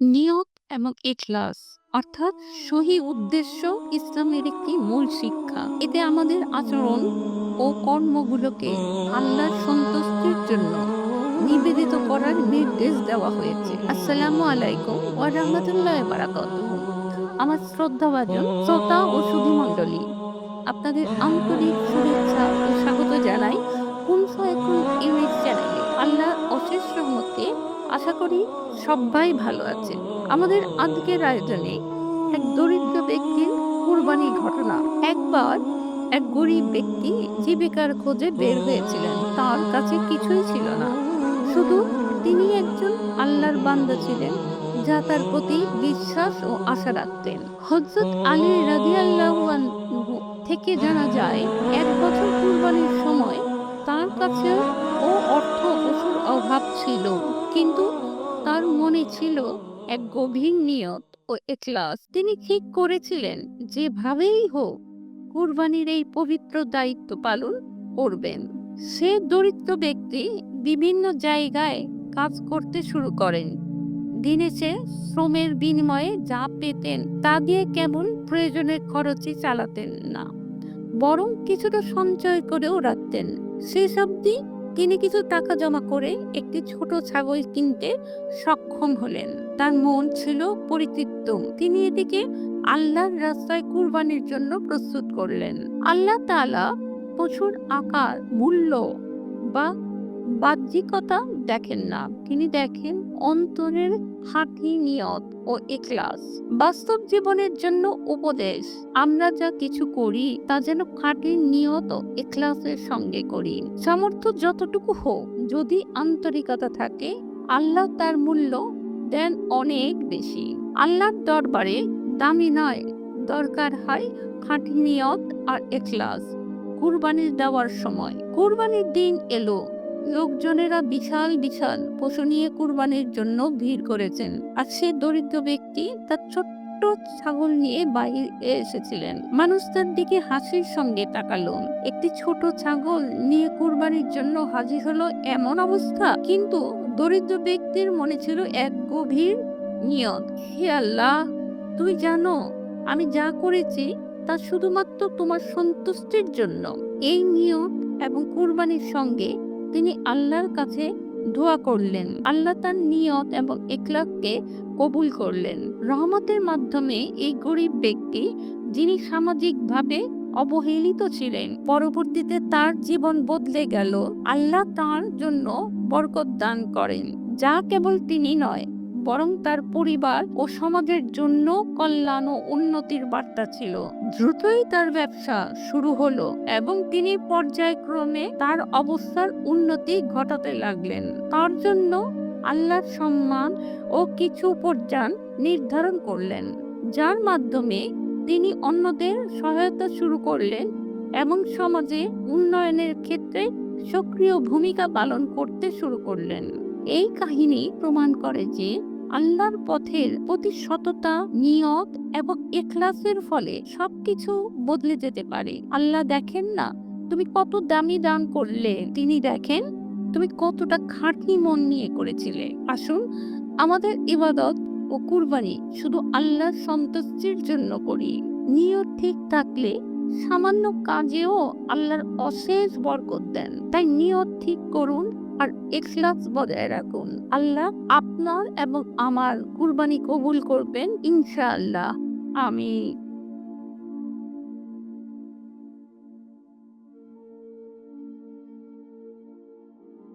নিয়ত এবং এখলাস অর্থাৎ সহি উদ্দেশ্য ইসলামের একটি মূল শিক্ষা। এতে আমাদের আচরণ ও কর্মগুলোকে আল্লাহর সন্তুষ্টির জন্য নিবেদিত করার নির্দেশ দেওয়া হয়েছে। আসসালামু আলাইকুম ওয়া রাহমাতুল্লাহি ওয়া বারাকাতুহু। আমার শ্রদ্ধাভাজন শ্রোতা ও সুধী মণ্ডলী আপনাদের আন্তরিক শুভেচ্ছা সবাই ভালো আছে। আমাদের আজকের আয়োজনে এক দরিদ্র ব্যক্তির কুরবানির ঘটনা। একবার এক গরিব ব্যক্তি জীবিকার খোঁজে বের হয়েছিলেন। তার কাছে কিছুই ছিল না। শুধু তিনি একজন আল্লাহর বান্দা ছিলেন, যা তার প্রতি বিশ্বাস ও আশা রাখতেন। হজরত আলী রাদিয়াল্লাহু আনহু থেকে জানা যায়, এক বছর কুরবানির সময় তার কাছে ও অর্থ অভাব ছিল। কিন্তু তার মনে ছিল এক গভীর নিয়ত ও এখলাস। তিনি ঠিক করেছিলেন, যেভাবেই হোক কুরবানির এই পবিত্র দায়িত্ব পালন করবেন। সে দরিদ্র ব্যক্তি বিভিন্ন জায়গায় কাজ করতে শুরু করেন। দিনে সে শ্রমের বিনিময়ে যা পেতেন তা দিয়ে কেমন প্রয়োজনের খরচই চালাতেন না, বরং কিছুটা সঞ্চয় করেও রাখতেন। সেসব দিয়ে তিনি কিছু টাকা জমা করে একটি ছোট ছাগল কিনতে সক্ষম হলেন। তার মন ছিল পরিতৃপ্ত তিনি এটিকে আল্লাহর রাস্তায় কুরবানির জন্য প্রস্তুত করলেন। আল্লাহ তালা পশুর আকার, মূল্য বা বাহ্যিকতা দেখেন না। তিনি দেখেন অন্তরের খাঁটি নিয়ত ও এখলাস বাস্তব জীবনের জন্য উপদেশ, আমরা যা কিছু করি, তা যেন খাঁটি নিয়ত ও এখলাসের সঙ্গে করি। সামর্থ্য যতটুকু হোক, যদি আন্তরিকতা থাকে, আল্লাহ তার মূল্য দেন অনেক বেশি। আল্লাহর দরবারে দামি নয়, দরকার হয় খাঁটি নিয়ত আর এখলাস কুরবানির দেওয়ার সময়, কুরবানির দিন এলো। লোকজনেরা বিশাল বিশাল পশু নিয়ে কুরবানির জন্য ভিড় করেছেন। আর সে দরিদ্র ব্যক্তি তার ছোট্ট ছাগল নিয়ে বাইরে এসেছিলেন। মানুষ তার দিকে হাসির সঙ্গে তাকালো। একটি ছোট ছাগল নিয়ে কুরবানির জন্য হাজির হলো এমন অবস্থা, কিন্তু দরিদ্র ব্যক্তির মনে ছিল এক গভীর নিয়ত। হে আল্লাহ তুই জানো, আমি যা করেছি তা শুধুমাত্র তোমার সন্তুষ্টির জন্য। এই নিয়ত এবং কুরবানির সঙ্গে তিনি আল্লাহর কাছে দোয়া করলেন। আল্লাহ তার নিয়ত এবং একলাককে কবুল করলেন। রহমতের মাধ্যমে এই গরিব ব্যক্তি, যিনি সামাজিকভাবে অবহেলিত ছিলেন, পরবর্তীতে তার জীবন বদলে গেল। আল্লাহ তার জন্য বরকত দান করেন, যা কেবল তিনি নয় বরং তার পরিবার ও সমাজের জন্য কল্যাণ ও উন্নতির বার্তা ছিল। দ্রুতই তার ব্যবসা শুরু হলো এবং তিনি পর্যায়ক্রমে তার অবস্থার উন্নতি ঘটাতে লাগলেন। তার জন্য আল্লাহর সম্মান ও কিছু পর্যান নির্ধারণ করলেন, যার মাধ্যমে তিনি অন্যদের সহায়তা শুরু করলেন এবং সমাজে উন্নয়নের ক্ষেত্রে সক্রিয় ভূমিকা পালন করতে শুরু করলেন। এই কাহিনী প্রমাণ করে যে আল্লাহর পথের প্রতি সততা, নিয়ত এবং এখলাসের ফলে সবকিছু বদলে যেতে পারে। আল্লাহ দেখেন না তুমি কত দামি দান করলে। তিনি দেখেন তুমি কতটা খাঁটি মন নিয়ে করেছিলে। আসুন আমাদের ইবাদত ও কুরবানি শুধু আল্লাহর সন্তুষ্টির জন্য করি। নিয়ত ঠিক থাকলে সামান্য কাজেও আল্লাহর অশেষ বরকত দেন। তাই নিয়ত ঠিক করুন আর এখলাস বজায় রাখুন। আল্লাহ আপনার এবং আমার কুরবানি কবুল করবেন ইনশাআল্লাহ। আমি